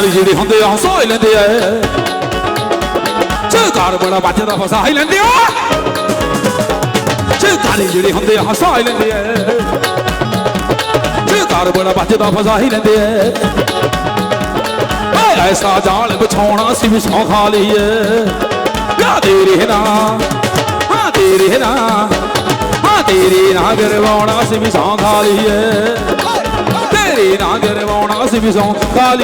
ਜਿਹੜੇ ਹੁੰਦੇ ਆ। ਹਸਾ ਹੀ ਲੈਂਦੇ ਐ ਝਕਾਰ ਬੜਾ ਵੱਜਦਾ ਫਸਾ ਹੀ ਲੈਂਦੇ ਆ। ਝਕਾਰੇ ਜਿਹੜੇ ਹੁੰਦੇ ਆ ਹਸਾ ਹੀ ਲੈਂਦੇ ਐ ਝਕਾਰ ਬੜਾ ਵੱਜਦਾ ਫਸਾ ਹੀ ਲੈਂਦੇ ਐ ਏ ਐਸਾ ਜਾਲ ਵਿਛਾਉਣਾ ਸੀ ਵੀ ਸੌ ਖਾ ਲਈਏ। ਯਾ ਤੇਰੇ ਨਾ ਹਾਂ ਤੇਰੇ ਨਾ ਹਾਂ ਤੇਰੇ ਨਾ ਗਰਵਾਉਣਾ ਸੀ ਵੀ ਸੌ ਖਾ ਲਈਏ। ਤੇਰੇ ਨਾ ਗਰਵਾਉਣਾ ਸੀ ਵੀ ਸੌ ਖਾ